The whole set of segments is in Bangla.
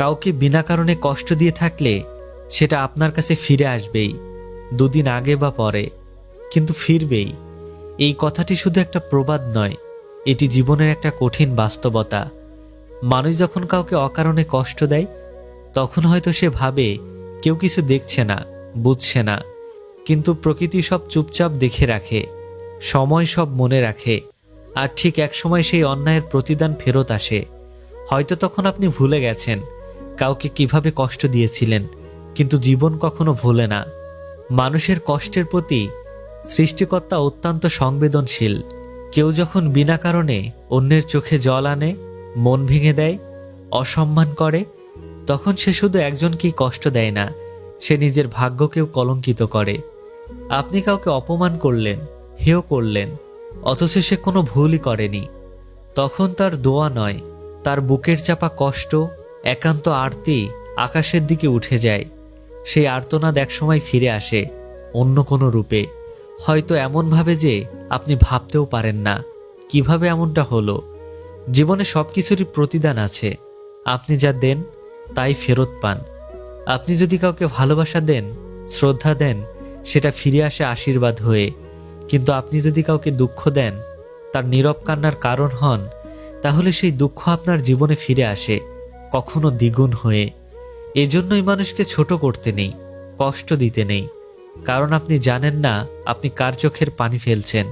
কাউকে বিনা কারণে কষ্ট দিয়ে থাকলে সেটা আপনার কাছে ফিরে আসবেই, দুদিন আগে বা পরে। কিন্তু ফিরবেই। এই কথাটি শুধু একটা প্রবাদ নয়, এটি জীবনের একটা কঠিন বাস্তবতা। মানুষ যখন কাউকে অকারণে কষ্ট দেয়, তখন হয়তো সে ভাবে, কেউ কিছু দেখছে না, বুঝছে না। কিন্তু প্রকৃতি সব চুপচাপ দেখে রাখে, সময় সব মনে রাখে, আর ঠিক একসময় সেই অন্যায়ের প্রতিদান ফেরত আসে। হয়তো তখন আপনি ভুলে গেছেন কাউকে কীভাবে কষ্ট দিয়েছিলেন, কিন্তু জীবন কখনো ভোলে না। মানুষের কষ্টের প্রতি সৃষ্টিকর্তা অত্যন্ত সংবেদনশীল। কেউ যখন বিনা কারণে অন্যের চোখে জল আনে, মন ভেঙে দেয়, অসম্মান করে, তখন সে শুধু একজনকেই কষ্ট দেয় না, সে নিজের ভাগ্যকেও কলঙ্কিত করে। আপনি কাউকে অপমান করলেন, হেয় করলেন, অথচ সে কোনো ভুলই করেনি। তখন তার দোয়া নয়, তার বুকের চাপা কষ্ট একান্ত আরতি আকাশের দিকে উঠে যায়। সেই আর্তনাদ একসময় ফিরে আসে অন্য কোনো রূপে। হয়তো এমনভাবে যে আপনি ভাবতেও পারেন না কীভাবে এমনটা হলো। জীবনে সব কিছুরই প্রতিদান আছে। আপনি যা দেন, তাই ফেরত পান। আপনি যদি কাউকে ভালোবাসা দেন, শ্রদ্ধা দেন, সেটা ফিরে আসে আশীর্বাদ হয়ে। কিন্তু আপনি যদি কাউকে দুঃখ দেন, তার নীরব কান্নার কারণ হন, তাহলে সেই দুঃখ আপনার জীবনে ফিরে আসে। কখনো দ্বিগুণ হয়ে। এজন্যই মানুষকে ছোট করতে নেই, কষ্ট দিতে নেই। কারণ আপনি জানেন না, আপনি কার চোখের পানি ফেলছেন।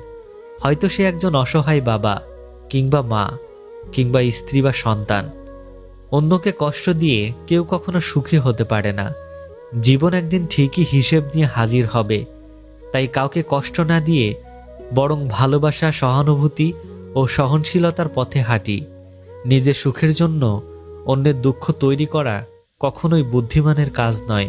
হয়তো সে একজন অসহায় বাবা, কিংবা মা, কিংবা স্ত্রী বা সন্তান। অন্যকে কষ্ট দিয়ে কেউ কখনো সুখী হতে পারে না। জীবন একদিন ঠিকই হিসেব নিয়ে হাজির হবে। তাই কাউকে কষ্ট না দিয়ে বরং ভালোবাসা, সহানুভূতি ও সহনশীলতার পথে হাঁটি। নিজের সুখের জন্য অন্যের দুঃখ তৈরি করা কখনোই বুদ্ধিমানের কাজ নয়।